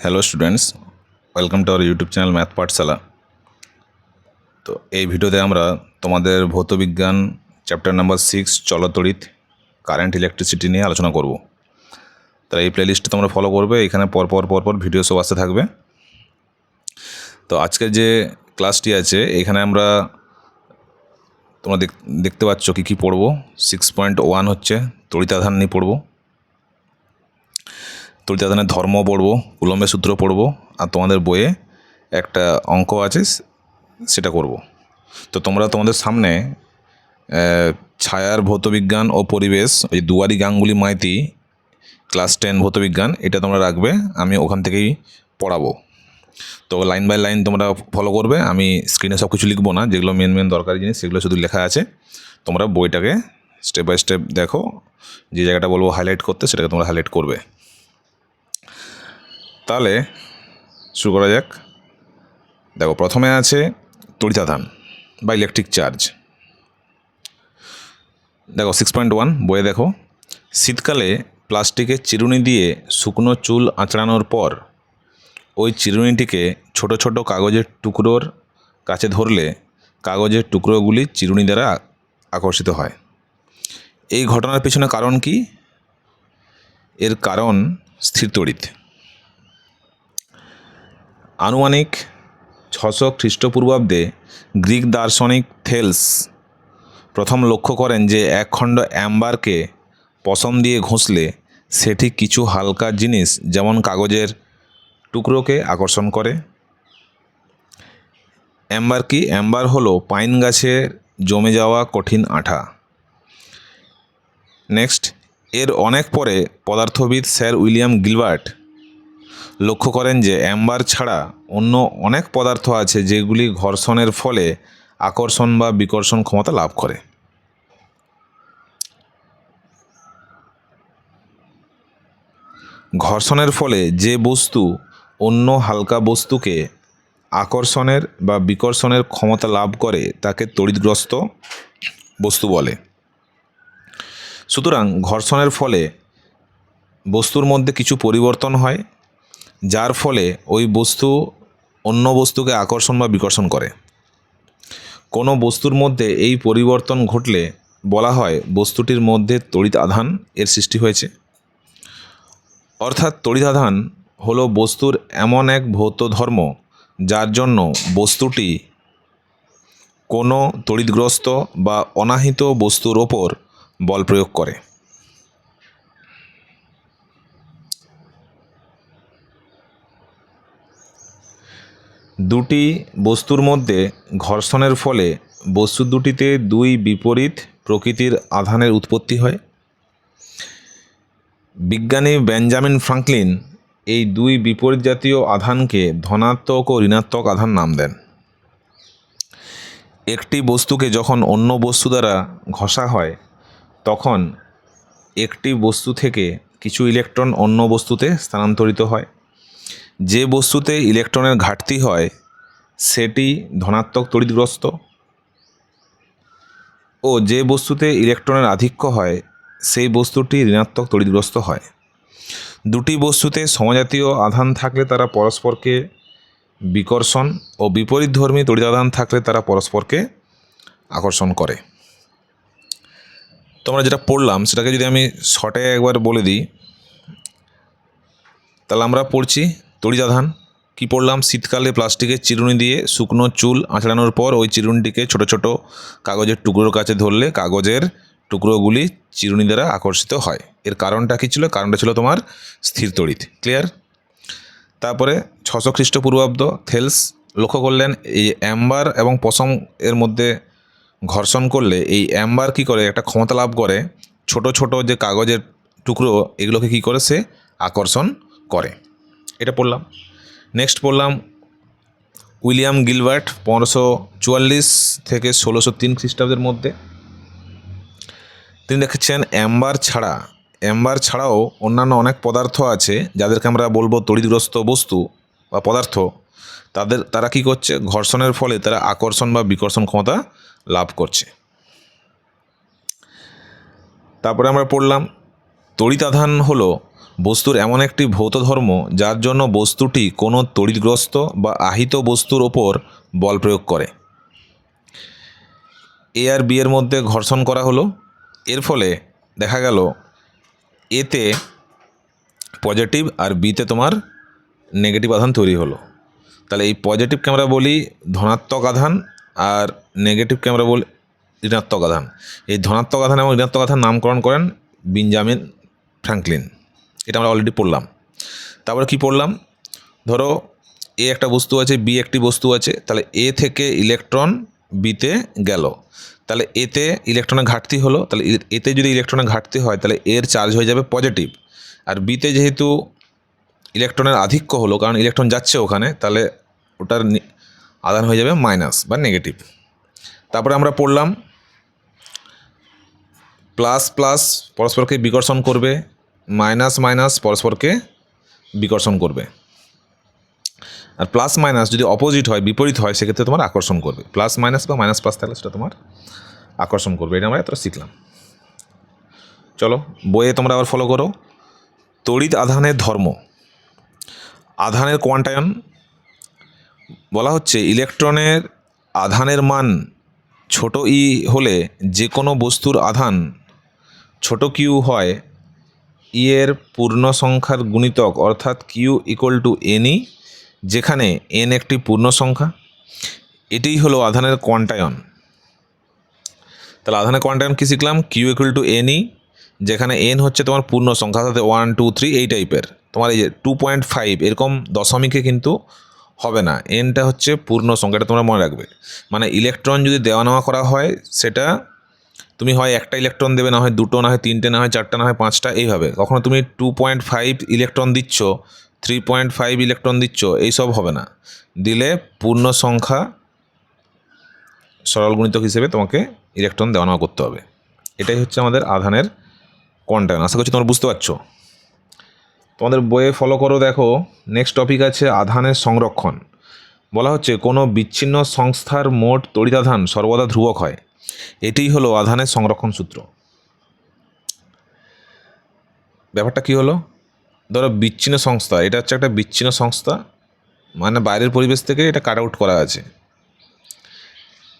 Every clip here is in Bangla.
Hello students welcome to our YouTube channel math Pathshala তো এই ভিডিওতে আমরা তোমাদের ভৌতবিজ্ঞান চ্যাপ্টার নাম্বার সিক্স চলতড়িৎ কারেন্ট ইলেকট্রিসিটি নিয়ে আলোচনা করব। তাহলে এই প্লেলিস্টটা তোমরা ফলো করবে, এখানে পরপর পরপর ভিডিও সব আসতে থাকবে। তো আজকের যে ক্লাসটি আছে, এখানে আমরা তোমরা দেখ- দেখতে পাচ্ছ কী কী পড়ব। সিক্স পয়েন্ট ওয়ান হচ্ছে তড়িতাধান নিয়ে পড়ব। তড়িতাধানের ধর্ম পড়ব কুলম্বের সূত্র পড়ব, আর তোমাদের বইয়ে একটা অঙ্ক আছে, সেটা করব। তো তোমরা তোমাদের সামনে ছায়ার ভৌতবিজ্ঞান ও পরিবেশ, ওই দুয়ারি গাঙ্গুলি মাইতি, ক্লাস টেন ভৌতবিজ্ঞান, এটা তোমরা রাখবে, আমি ওখান থেকেই পড়াবো। তো লাইন বাই লাইন তোমরা ফলো করবে, আমি স্ক্রিনে সব কিছু লিখব না, যেগুলো মেন মেন দরকারি জিনিস, সেগুলো শুধু লেখা আছে। তোমরা বইটাকে স্টেপ বাই স্টেপ দেখো, যে জায়গাটা বলব হাইলাইট করতে, সেটাকে তোমরা হাইলাইট করবে। তাহলে শুরু করা যাক। দেখো, প্রথমে আছে তড়িতাধান বা ইলেকট্রিক চার্জ দেখো সিক্স পয়েন্ট ওয়ান বইয়ে দেখো। শীতকালে প্লাস্টিকের চিরুনি দিয়ে শুকনো চুল আঁচড়ানোর পর ওই চিরুনিটিকে ছোট ছোট কাগজের টুকরোর কাছে ধরলে কাগজের টুকরোগুলি চিরুনি দ্বারা আকর্ষিত হয়। এই ঘটনার পিছনে কারণ কি? এর কারণ স্থির তড়িৎ। আনুমানিক ছশো খ্রিস্টপূর্বাব্দে গ্রিক দার্শনিক থেলস প্রথম লক্ষ্য করেন যে এক খণ্ড অ্যাম্বারকে পশম দিয়ে ঘষলে সেটি কিছু হালকা জিনিস, যেমন কাগজের টুকরোকে আকর্ষণ করে। অ্যাম্বার কি? অ্যাম্বার হলো পাইন গাছে জমে যাওয়া কঠিন আঠা। নেক্সট, এর অনেক পরে পদার্থবিদ স্যার উইলিয়াম গিলবার্ট লক্ষ্য করেন যে অ্যাম্বার ছাড়া অন্য অনেক পদার্থ আছে যেগুলি ঘর্ষণের ফলে আকর্ষণ বা বিকর্ষণ ক্ষমতা লাভ করে। ঘর্ষণের ফলে যে বস্তু অন্য হালকা বস্তুকে আকর্ষণের বা বিকর্ষণের ক্ষমতা লাভ করে তাকে তড়িৎগ্রস্ত বস্তু বলে। সুতরাং ঘর্ষণের ফলে বস্তুর মধ্যে কিছু পরিবর্তন হয় যার ফলে ওই বস্তু অন্য বস্তুকে আকর্ষণ বা বিকর্ষণ করে। কোনো বস্তুর মধ্যে এই পরিবর্তন ঘটলে বলা হয় বস্তুটির মধ্যে তড়িৎ আধান এর সৃষ্টি হয়েছে। অর্থাৎ তড়িৎ আধান হলো বস্তুর এমন এক ভৌত ধর্ম যার জন্য বস্তুটি কোনো তড়িৎগ্রস্ত বা অনাহিত বস্তুর ওপর বল প্রয়োগ করে। দুটি বস্তুর মধ্যে ঘর্ষণের ফলে বস্তু দুটিতে দুই বিপরীত প্রকৃতির আধানের উৎপত্তি হয়। বিজ্ঞানী বেঞ্জামিন ফ্রাঙ্কলিন এই দুই বিপরীত জাতীয় আধানকে ধনাত্মক ও ঋণাত্মক আধান নাম দেন। একটি বস্তুকে যখন অন্য বস্তু দ্বারা ঘষা হয়, তখন একটি বস্তু থেকে কিছু ইলেকট্রন অন্য বস্তুতে স্থানান্তরিত হয়। যে বস্তুতে ইলেকট্রনের ঘাটতি হয়, সেটি ধনাত্মক তড়িৎগ্রস্ত। ও যে বস্তুতে ইলেকট্রনের আধিক্য হয়, সেই বস্তুটি ঋণাত্মক তড়িৎগ্রস্ত হয়। দুটি বস্তুতে সমজাতীয় আধান থাকলে তারা পরস্পরকে বিকর্ষণ ও বিপরীত বিপরীতধর্মী তড়িতাধান থাকলে তারা পরস্পরকে আকর্ষণ করে। তোমরা যেটা পড়লাম, সেটাকে যদি আমি শর্টে একবার বলে দিই, তাহলে আমরা পড়ছি তড়িতাধান কি পড়লাম? শীতকালে প্লাস্টিকের চিরুনি দিয়ে শুকনো চুল আঁচড়ানোর পর ওই চিরুনিটিকে ছোট ছোট কাগজের টুকরোর কাছে ধরলে কাগজের টুকরোগুলি চিরুনি দ্বারা আকর্ষিত হয়। এর কারণটা কী ছিল? কারণটা ছিল তোমার স্থির তড়িৎ। ক্লিয়ার তারপরে ছশো খ্রিস্টপূর্বাব্দ থেলস লক্ষ্য করলেন, এই অ্যাম্বার এবং পশম এর মধ্যে ঘর্ষণ করলে এই অ্যাম্বার কী করে? একটা ক্ষমতা লাভ করে। ছোট ছোট যে কাগজের টুকরো, এগুলোকে কী করে? সে আকর্ষণ করে। এটা পড়লাম। নেক্সট পড়লাম উইলিয়াম গিলবার্ট পনেরোশো চুয়াল্লিশ থেকে ষোলোশো তিন খ্রিস্টাব্দের মধ্যে। তিনি দেখেছেন অ্যাম্বার ছাড়া, অ্যাম্বার ছাড়াও অন্যান্য অনেক পদার্থ আছে যাদেরকে আমরা বলব তড়িৎগ্রস্ত বস্তু বা পদার্থ। তাদের, তারা কি করছে? ঘর্ষণের ফলে তারা আকর্ষণ বা বিকর্ষণ ক্ষমতা লাভ করছে। তারপরে আমরা পড়লাম, তড়িতাধান হলো বস্তুর এমন একটি ভৌত ধর্ম যার জন্য বস্তুটি কোনো তড়িৎগ্রস্ত বা আহিত বস্তুর ওপর বল প্রয়োগ করে। এ আর বি এর মধ্যে ঘর্ষণ করা হলো। এর ফলে দেখা গেল এতে পজিটিভ আর বিতে তোমার নেগেটিভ আধান তৈরি হলো। তাহলে এই পজিটিভকে আমরা বলি ধনাত্মক আধান আর নেগেটিভকে আমরা বলি ঋণাত্মক আধান। এই ধনাত্মক আধান এবং ঋণাত্মক আধান নামকরণ করেন বিনজামিন ফ্র্যাঙ্কলিন। এটা আমরা অলরেডি পড়লাম। তারপরে কি পড়লাম? ধরো, এ একটা বস্তু আছে, বি একটি বস্তু আছে, তাহলে এ থেকে ইলেকট্রন বিতে গেল। তাহলে এতে ইলেকট্রনের ঘাটতি হলো, তাহলে এতে যদি ইলেকট্রনের ঘাটতি হয়, তাহলে এর চার্জ হয়ে যাবে পজিটিভ আর বিতে যেহেতু ইলেকট্রনের আধিক্য হলো, কারণ ইলেকট্রন যাচ্ছে ওখানে, তাহলে ওটার আদান হয়ে যাবে মাইনাস বা নেগেটিভ তারপরে আমরা পড়লাম প্লাস প্লাস পরস্পরকে বিকর্ষণ করবে মাইনাস মাইনাস পরস্পরকে বিকর্ষণ করবে। আর প্লাস মাইনাস যদি অপোজিট হয়, বিপরীত হয়, সেক্ষেত্রে তোমার আকর্ষণ করবে। প্লাস মাইনাস বা মাইনাস প্লাস থাকলে সেটা তোমার আকর্ষণ করবে। এটা আমরা এতটা শিখলাম। চলো, বইয়ে তোমরা আবার ফলো করো। তড়িৎ আধানের ধর্ম। আধানের কোয়ান্টায়ন বলা হচ্ছে ইলেকট্রনের আধানের মান ছোট ই হলে যে কোনো বস্তুর আধান ছোট কিউ হয় ই এর পূর্ণ সংখ্যার গুণিতক অর্থাৎ কিউ ইকুয়াল টু এনই যেখানে এন একটি পূর্ণ সংখ্যা এটিই হলো আধানের কোয়ান্টায়ন। তাহলে আধানের কোয়ান্টায়ন কী শিখলাম? কিউ ইকুয়াল টু এনই যেখানে এন হচ্ছে তোমার পূর্ণ সংখ্যা অর্থাৎ ওয়ান টু থ্রি এই টাইপের তোমার এই যে টু পয়েন্ট ফাইভ এরকম দশমিকে কিন্তু হবে না। এনটা হচ্ছে পূর্ণ সংখ্যাটা তোমরা মনে রাখবে। মানে ইলেকট্রন যদি দেওয়া নেওয়া করা হয়, সেটা তুমি হয় একটা ইলেকট্রন দেবে, না হয় দুটো, না হয় তিনটে, না হয় চারটে, না হয় পাঁচটা, এইভাবে। কখনো তুমি টু পয়েন্ট ফাইভ ইলেকট্রন দিচ্ছ থ্রি পয়েন্ট ফাইভ ইলেকট্রন দিচ্ছ, এইসব হবে না। দিলে পূর্ণ সংখ্যা সরল গুণিতক হিসেবে তোমাকে ইলেকট্রন দেওয়া নেওয়া করতে হবে। এটাই হচ্ছে আমাদের আধানের কোয়ান্টায়ন আশা করছি তোমরা বুঝতে পারছ। তোমাদের বইয়ে ফলো করো, দেখো নেক্সট টপিক আছে আধানের সংরক্ষণ। বলা হচ্ছে, কোনো বিচ্ছিন্ন সংস্থার মোট তড়িতাধান সর্বদা ধ্রুবক হয়। এটিই হলো আধানের সংরক্ষণ সূত্র। ব্যাপারটা কি হলো? ধরো বিচ্ছিন্ন সংস্থা, এটা হচ্ছে একটা বিচ্ছিন্ন সংস্থা মানে বাইরের পরিবেশ থেকে এটা কাট আউট করা আছে।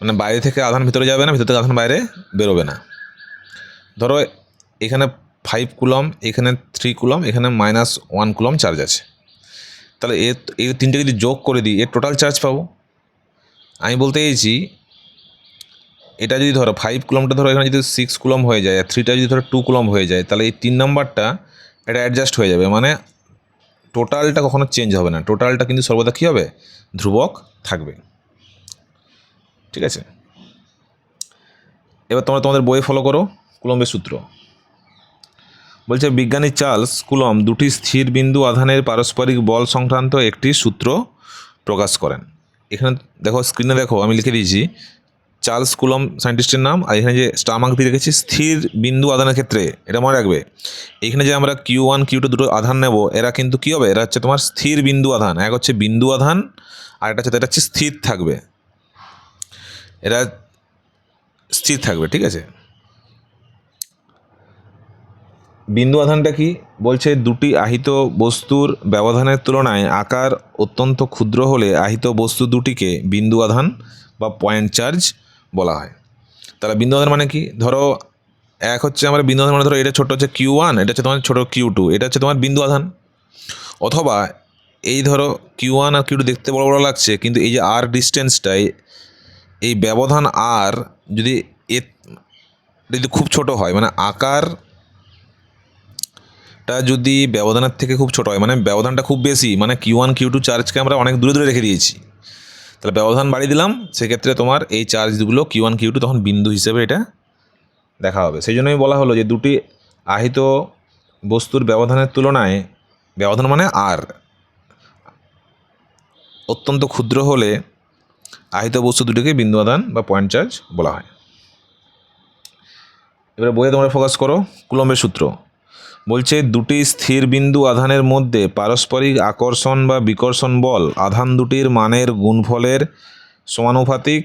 মানে বাইরে থেকে আধান ভিতরে যাবে না, ভিতর থেকে আধান বাইরে বেরোবে না। ধরো এখানে ফাইভ কুলম, এখানে থ্রি কুলম, এখানে মাইনাস ওয়ান কুলম চার্জ আছে। তাহলে এর এই তিনটে যদি যোগ করে দিই, এর টোটাল চার্জ পাবো? আমি বলতে চাইছি এটা যদি ধরো ফাইভ কুলমটা ধরো এখানে যদি সিক্স কুলম হয়ে যায়, আর থ্রিটা যদি ধরো টু কুলম হয়ে যায়, তাহলে এই তিন নম্বরটা এটা অ্যাডজাস্ট হয়ে যাবে। মানে টোটালটা কখনো চেঞ্জ হবে না। টোটালটা কিন্তু সর্বদা কী হবে? ধ্রুবক থাকবে। ঠিক আছে? এবার তোমরা তোমাদের বই ফলো করো, কুলম্বের সূত্র। বলছে, বিজ্ঞানী চার্লস কুলম দুটি স্থির বিন্দু আধানের পারস্পরিক বল সংক্রান্ত একটি সূত্র প্রকাশ করেন। এখানে দেখো স্ক্রিনে দেখো, আমি লিখে দিয়েছি। চার্লস কুলম সায়েন্টিস্টের নাম, আর এখানে যে স্টার মার্ক দিয়ে রেখেছি, স্থির বিন্দু আধানের ক্ষেত্রে, এটা মনে রাখবে। এখানে যে আমরা কিউ ওয়ান কিউ টু দুটো আধান নেব, এরা কিন্তু কী হবে? এরা হচ্ছে তোমার স্থির বিন্দু আধান। এক হচ্ছে বিন্দু আধান, আর এটা হচ্ছে এটা হচ্ছে স্থির থাকবে। এরা স্থির থাকবে, ঠিক আছে? বিন্দু আধানটা কি? বলছে দুটি আহিত বস্তুর ব্যবধানের তুলনায় আকার অত্যন্ত ক্ষুদ্র হলে আহিত বস্তু দুটিকে বিন্দু আধান বা পয়েন্ট চার্জ বলা হয়। তাহলে বিন্দু আধান মানে কি? ধরো এক হচ্ছে আমার বিন্দু মানে ধরো এটা ছোট হচ্ছে কিউ ওয়ান এটা হচ্ছে তোমার ছোটো কিউ টু এটা হচ্ছে তোমার বিন্দু আধান। অথবা এই ধরো কিউ ওয়ান আর কিউ টু দেখতে বড় বড় লাগছে, কিন্তু এই যে আর ডিস্টেন্সটাই এই ব্যবধান আর যদি এ যদি খুব ছোট হয় মানে আকার টা যদি ব্যবধানের থেকে খুব ছোট হয় মানে ব্যবধানটা খুব বেশি মানে কিউ ওয়ান কিউ টু চার্জকে আমরা অনেক দূরে দূরে রেখে দিয়েছি। তাহলে ব্যবধান বাড়িয়ে দিলাম, সেক্ষেত্রে তোমার এই চার্জগুলো কিউ ওয়ান কিউ টু তখন বিন্দু হিসেবে এটা দেখা হবে। সেই জন্যই বলা হলো যে দুটি আহিত বস্তুর ব্যবধানের তুলনায় ব্যবধান মানে আর অত্যন্ত ক্ষুদ্র হলে আহিত বস্তু দুটিকে বিন্দু আদান বা পয়েন্ট চার্জ বলা হয়। এবারে বইয়ে তোমরা ফোকাস করো, কুলম্বের সূত্র। বলছে, দুটি স্থির বিন্দু আধানের মধ্যে পারস্পরিক আকর্ষণ বা বিকর্ষণ বল, আধান দুটির মানের গুণফলের সমানুপাতিক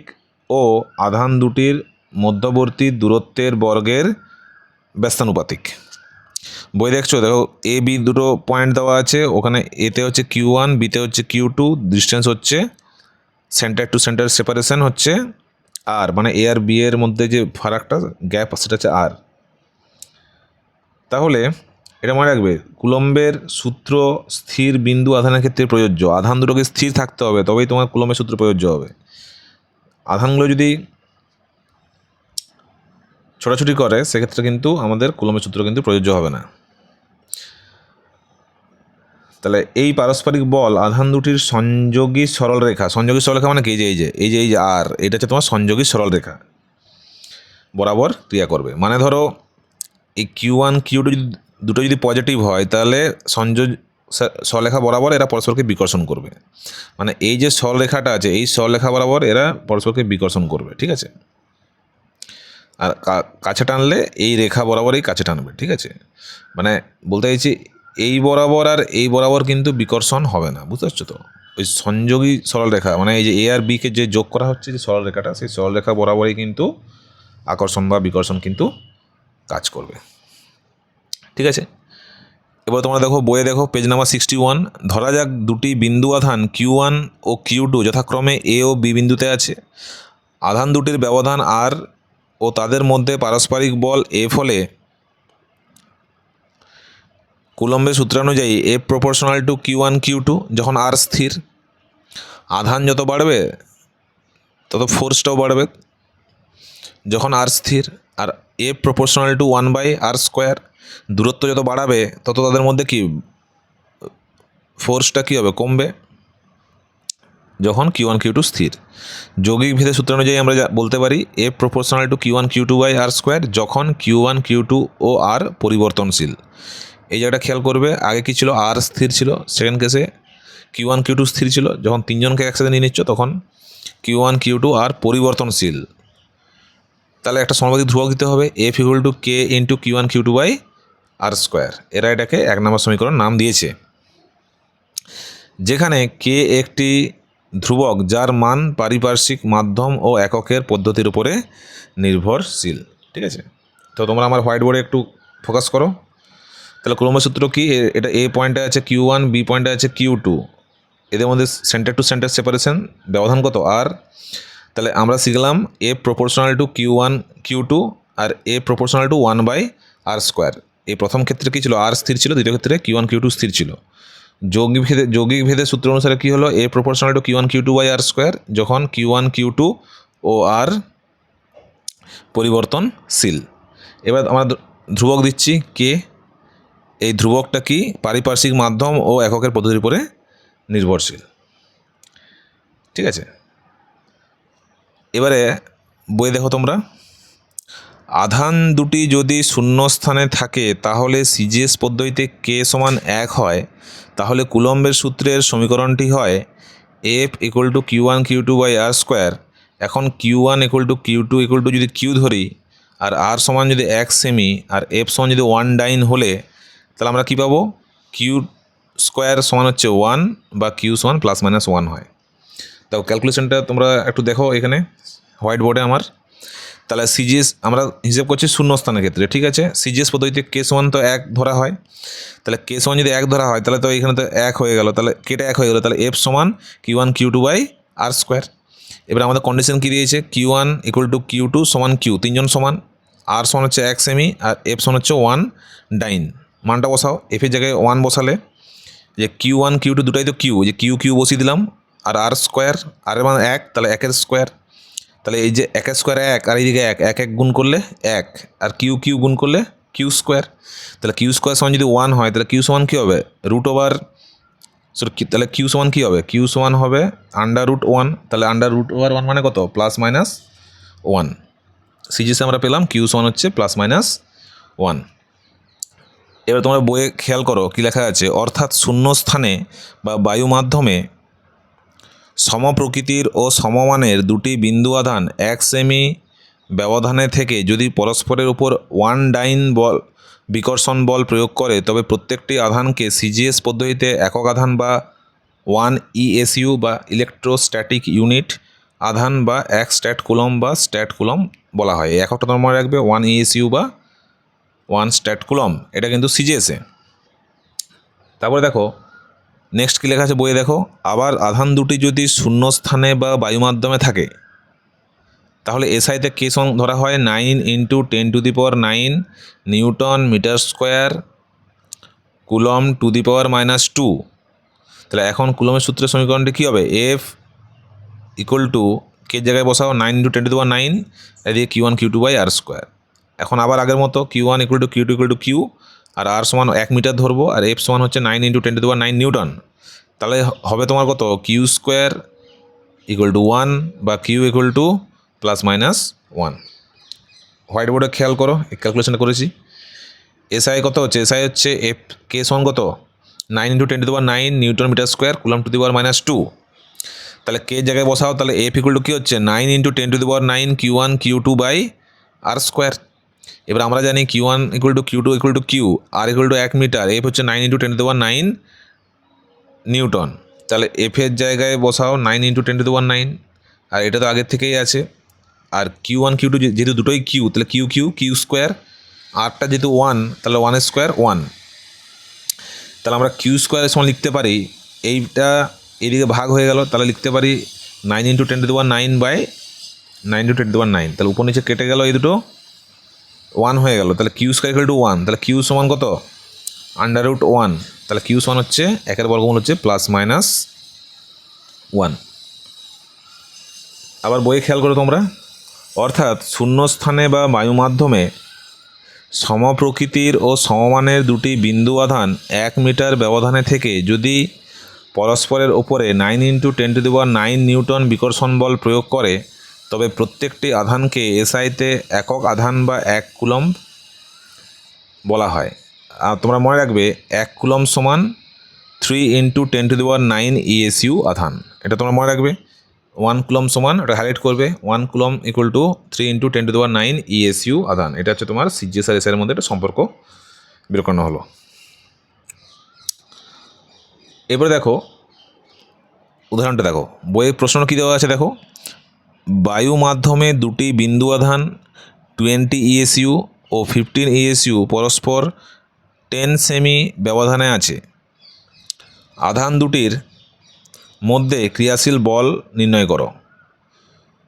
ও আধান দুটির মধ্যবর্তী দূরত্বের বর্গের ব্যস্তানুপাতিক। বই দেখছ? দেখো এ বি দুটো পয়েন্ট দেওয়া আছে। ওখানে এতে হচ্ছে কিউ ওয়ান বিতে হচ্ছে কিউ টু ডিস্টেন্স হচ্ছে সেন্টার টু সেন্টার সেপারেশন হচ্ছে আর মানে এ আর বি এর মধ্যে যে ফারাকটা গ্যাপ সেটা হচ্ছে আর তাহলে এটা মনে রাখবে, কুলম্বের সূত্র স্থির বিন্দু আধানের ক্ষেত্রে প্রযোজ্য। আধান দুটোকে স্থির থাকতে হবে, তবেই তোমার কুলম্বের সূত্র প্রযোজ্য হবে। আধানগুলো যদি ছোটাছুটি করে, সেক্ষেত্রে কিন্তু আমাদের কুলম্বের সূত্র কিন্তু প্রযোজ্য হবে না। তাহলে এই পারস্পরিক বল আধান দুটির সংযোগী সরল রেখা, সংযোগী সরল রেখা মানে কি? এই যে এই যে এই যে এই যে, আর, এটা হচ্ছে তোমার সংযোগী সরল রেখা। বরাবর ক্রিয়া করবে। মানে ধরো, এই কিউ ওয়ান কিউ টু দুটো যদি পজিটিভ হয়, তাহলে সংযোগ স- সরলরেখা বরাবর এরা পরস্পরকে বিকর্ষণ করবে। মানে এই যে সরলরেখাটা আছে, এই সরলরেখা বরাবর এরা পরস্পরকে বিকর্ষণ করবে, ঠিক আছে? আর কাছে টানলে এই রেখা বরাবরই কাছে টানবে, ঠিক আছে? মানে বলতে চাইছি, এই বরাবর আর এই বরাবর কিন্তু বিকর্ষণ হবে না, বুঝতে পারছ তো? ওই সংযোগী সরলরেখা মানে এই যে এ আর বিকে যে যোগ করা হচ্ছে, যে সরলরেখাটা সেই সরলরেখা বরাবরই কিন্তু আকর্ষণ বা বিকর্ষণ কিন্তু কাজ করবে। ঠিক আছে? এবার তোমরা দেখো, বইয়ে দেখো পেজ নাম্বার সিক্সটি ওয়ান ধরা যাক দুটি বিন্দু আধান কিউ ওয়ান ও কিউ টু যথাক্রমে এ ও বি বিন্দুতে আছে। আধান দুটির ব্যবধান আর ও তাদের মধ্যে পারস্পরিক বল এফ হলে কুলম্বের সূত্রানুযায়ী F proportional to Q one Q two যখন আর স্থির, আধান যত বাড়বে, তত ফোর্সটাও বাড়বে। যখন আর স্থির আর F proportional to one by r square দূরত্ব যত বাড়াবে, তত তাদের মধ্যে কি ফোর্সটা কী হবে? কমবে? যখন কিউ ওয়ান কিউ টু স্থির। যৌগিক ভেদের সূত্র অনুযায়ী আমরা বলতে পারি F proportional to Q one Q two by r square যখন কিউ ওয়ান কিউ টু ও আর পরিবর্তনশীল। এই জায়গাটা খেয়াল করবে, আগে কি ছিল? আর স্থির ছিল। সেকেন্ড কেসে কিউ ওয়ান কিউ টু স্থির ছিল। যখন তিনজনকে একসাথে নিয়ে নিচ্ছ, তখন Q one Q two r পরিবর্তনশীল। তাহলে একটা সমানুপাতিক ধ্রুবক দিতে হবে F equal to K into Q one Q two by r square এরা এটাকে এক নম্বর সমীকরণ নাম দিয়েছে। যেখানে কে একটি ধ্রুবক যার মান পারিপার্শ্বিক মাধ্যম ও এককের পদ্ধতির উপরে নির্ভরশীল। ঠিক আছে? তো তোমরা আমার হোয়াইট বোর্ডে একটু ফোকাস করো। তাহলে ক্রমসূত্র কি? এটা এ পয়েন্টে আছে কিউ ওয়ান বি পয়েন্টে আছে কিউ টু এদের মধ্যে সেন্টার টু সেন্টার সেপারেশন ব্যবধান কত? আর তাহলে আমরা শিখলাম F proportional to Q one Q two r F proportional to one by r square এই প্রথম ক্ষেত্রে কী ছিল? আর স্থির ছিল, দ্বিতীয় ক্ষেত্রে কিউ ওয়ান কিউ টু স্থির ছিল। যৌগিক ভেদে যৌগিক ভেদের সূত্র অনুসারে কী হলো? F proportional to Q one Q two by r square যখন কিউ ওয়ান কিউ টু ও আর পরিবর্তনশীল। এবার আমরা ধ্রুবক দিচ্ছি কে এই ধ্রুবকটা কি? পারিপার্শ্বিক মাধ্যম ও এককের পদ্ধতির উপরে নির্ভরশীল। ঠিক আছে? এবারে বই দেখো তোমরা। আধান দুটি যদি শূন্য স্থানে থাকে, তাহলে সিজিএস পদ্ধতিতে কে সমান এক হয়? তাহলে কুলম্বের সূত্রের সমীকরণটি হয় F equal to Q one Q two by r square. এখন Q one equal to Q two equal to যদি কিউ ধরি, আর আর সমান যদি এক সেমি, আর এফ সমান যদি ওয়ান ডাইন হলে, তাহলে আমরা কী পাবো? কিউ স্কোয়ার সমান হচ্ছে ওয়ান বা কিউ সমান প্লাস মাইনাস ওয়ান হয়। তো ক্যালকুলেশনটা তোমরা একটু দেখো এখানে। হোয়াইট বোর্ডে আমার। তাহলে সিজিএস আমরা হিসেব করছি শূন্য স্থানের ক্ষেত্রে, ঠিক আছে? সিজিএস পদ্ধতিতে কেস ওয়ান তো এক ধরা হয়। তাহলে কেস ওয়ান যদি এক ধরা হয়, তাহলে তো এখানে তো এক হয়ে গেল। তাহলে কেটে এক হয়ে গেলো। তাহলে এফ সমান Q one Q two by r square এবার আমাদের কন্ডিশন কী দিয়েছে? Q one equal to Q two সমান কিউ তিনজন সমান। আর সমান হচ্ছে এক সেমি আর এফ সমান হচ্ছে ওয়ান ডাইন মানটা বসাও। এফের জায়গায় ওয়ান বসালে যে কিউ ওয়ান কিউ টু দুটাই তো কিউ যে কিউ কিউ বসিয়ে দিলাম। আর আর স্কোয়ার আর মানে এক, তাহলে একের স্কোয়ার তাহলে এই যে এক স্কোয়ার এক আর এইদিকে এক এক এক গুণ করলে এক আর কিউ কিউ গুণ করলে কিউ স্কোয়ার। তাহলে কিউ স্কোয়ার সমান যদি ওয়ান হয়, তাহলে কিউ সমান কী হবে? রুট ওভার তাহলে কিউ সমান কী হবে? কিউ সমান হবে আন্ডার রুট ওয়ান, তাহলে আন্ডার রুট ওভার ওয়ান মানে কত? Plus minus one. সিজিসে আমরা পেলাম কিউ সমান হচ্ছে প্লাস মাইনাস ওয়ান। এবার তোমরা বইয়ে খেয়াল করো কী লেখা আছে, অর্থাৎ শূন্য স্থানে বা বায়ু মাধ্যমে সমপ্রকৃতির ও সমমানের দুটি বিন্দু আধান এক সেমি ব্যবধানে থেকে যদি পরস্পরের উপর ওয়ান ডাইন বল, বিকর্ষণ বল প্রয়োগ করে, তবে প্রত্যেকটি আধানকে সিজিএস পদ্ধতিতে একক আধান বা ওয়ান ইএসইউ বা ইলেকট্রোস্ট্যাটিক ইউনিট আধান বা এক স্ট্যাট কুলম বা স্ট্যাট কুলম বলা হয়। এই এককটা তোমার রাখবে ওয়ান ইএসইউ বা ওয়ান স্ট্যাট কুলম এটা কিন্তু সিজিএসে তারপরে দেখো নেক্সট কী লেখা আছে বইয়ে দেখো? আবার আধান দুটি যদি শূন্য স্থানে বা বায়ু মাধ্যমে থাকে, তাহলে এসআইতে কে সং ধরা হয়? Nine into ten to the power nine newton metre square coulomb to the power minus two তাহলে এখন কুলমের সূত্রের সমীকরণটি কী হবে? এফ ইকুয়াল টু কে জায়গায় বসাও nine into ten to the power nine এদিকে Q one Q two by r square এখন আবার আগের মতো Q one equal to Q two equal to Q আর আর সমান এক মিটার ধরবো আর এফ সমান হচ্ছে nine into ten to the power nine newton. তাহলে হবে তোমার কত? Q square equal to one বা Q equal to plus minus one white বোর্ডে খেয়াল করো, এই ক্যালকুলেশন করেছি। এসআই কত হচ্ছে? এসআই হচ্ছে এফ কে সমান কত? Nine into ten to the power nine newton metre square coulomb to the power minus two তাহলে কে জায়গায় বসাও, তাহলে এফ ইকুয়াল টু কী হচ্ছে? Nine into ten to the power nine Q one Q two by r square এবার আমরা জানি Q one equal to Q two equal to Q r equal to এক মিটার এফ হচ্ছে nine into ten to one nine newton তাহলে এফের জায়গায় বসাও nine into ten to power nine আর এটা তো আগের থেকেই আছে। আর কিউ ওয়ান কিউ টু যেহেতু দুটোই কিউ তাহলে কিউ কিউ কিউ স্কোয়ার আরটা যেহেতু ওয়ান তাহলে ওয়ানের স্কোয়ার ওয়ান তাহলে আমরা কিউ স্কোয়ারের সময় লিখতে পারি, এইটা এদিকে ভাগ হয়ে গেল, তাহলে লিখতে পারি nine into ten to power nine by nine to ten to one nine তাহলে উপর নিচে কেটে গেল এই দুটো ওয়ান হয়ে গেল, তাহলে Q square equal to one তাহলে কিউ সমান কত? আন্ডার রুট ওয়ান তাহলে কিউ সমান হচ্ছে, একের বর্গমূল হচ্ছে প্লাস মাইনাস ওয়ান আবার বইয়ে খেয়াল করো তোমরা, অর্থাৎ শূন্য স্থানে বা বায়ু মাধ্যমে সমপ্রকৃতির ও সমমানের দুটি বিন্দু আধান এক মিটার ব্যবধানে থেকে যদি পরস্পরের ওপরে nine into ten to the nine newton বিকর্ষণ বল প্রয়োগ করে তবে প্রত্যেকটি আধানকে এসআইতে একক আধান বা এক কুলম বলা হয়। আর তোমরা মনে রাখবে, এক কুলম সমান three into ten to the power nine ESU আধান। এটা তোমরা মনে রাখবে? ওয়ান কুলম সমান, এটা হাইলাইট করবে one coulomb equal to three into ten to the power nine ESU আধান। এটা হচ্ছে তোমার সিজিএস আর এসআইয়ের মধ্যে একটা সম্পর্ক বের করানো হলো। এবারে দেখো, উদাহরণটা দেখো। বইয়ের প্রশ্ন কী দেওয়া আছে দেখো? বায়ু মাধ্যমে দুটি বিন্দু আধান টোয়েন্টি ইএসইউ ও ফিফটিন ইএসইউ পরস্পর টেন সেমি ব্যবধানে আছে। আধান দুটির মধ্যে ক্রিয়াশীল বল নির্ণয় করো।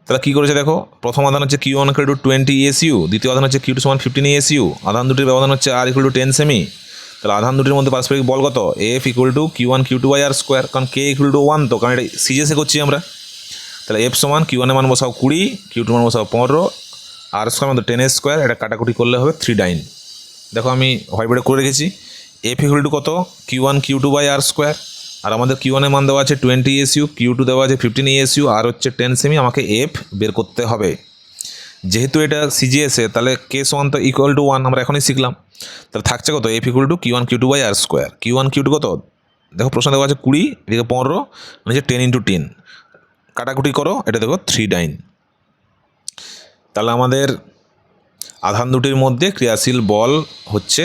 তাহলে কী করেছে দেখো? প্রথম আধান হচ্ছে Q one equal to twenty ESU দ্বিতীয় আধান হচ্ছে কিউ টু সমান ফিফটিন ইএসইউ আধান দুটির ব্যবধান হচ্ছে আর ইকুয়াল টু টেন সেমি তাহলে আধান দুটির মধ্যে পারস্পরিক বল কত? F equal to Q one Q two by r square কারণ কে ইকুয়াল টু ওয়ান তো, কারণ এটা সিজিএসে করছি আমরা। তাহলে এফ সমান কিউ ওয়ানের মান বসাও কুড়ি কিউ টু মান বসাও পনেরো আর স্কোয়ার মধ্যে টেন স্কোয়ার এটা কাটাকুটি করলে হবে থ্রি ডাইন দেখো আমি হোয়াইট করে রেখেছি। এফ ইকুয়াল টু কত? Q one Q two by r square আর আমাদের কিউ ওয়ানের মান দেওয়া আছে টোয়েন্টি এসইউ কিউ টু দেওয়া আছে ফিফটিন এসইউ আর হচ্ছে টেন সেমি আমাকে এফ বের করতে হবে। যেহেতু এটা সিজিএসে তাহলে কে সমান তো ইকুয়াল টু ওয়ান আমরা এখনই শিখলাম। তাহলে থাকছে কত? F equal to Q one Q two by r square Q one Q two কত? দেখো প্রশ্ন দেওয়া আছে কুড়ি, এদিকে পনেরো মানে হচ্ছে টেন ইন্টু টেন কাটাকুটি করো, এটা দেখো থ্রি ডাইন তাহলে আমাদের আধান দুটির মধ্যে ক্রিয়াশীল বল হচ্ছে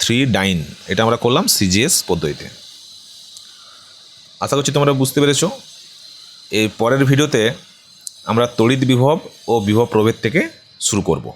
থ্রি ডাইন এটা আমরা করলাম সিজিএস পদ্ধতিতে। আশা করছি তোমরা বুঝতে পেরেছ। এই পরের ভিডিওতে আমরা তড়িৎ বিভব ও বিভব প্রভেদ থেকে শুরু করব।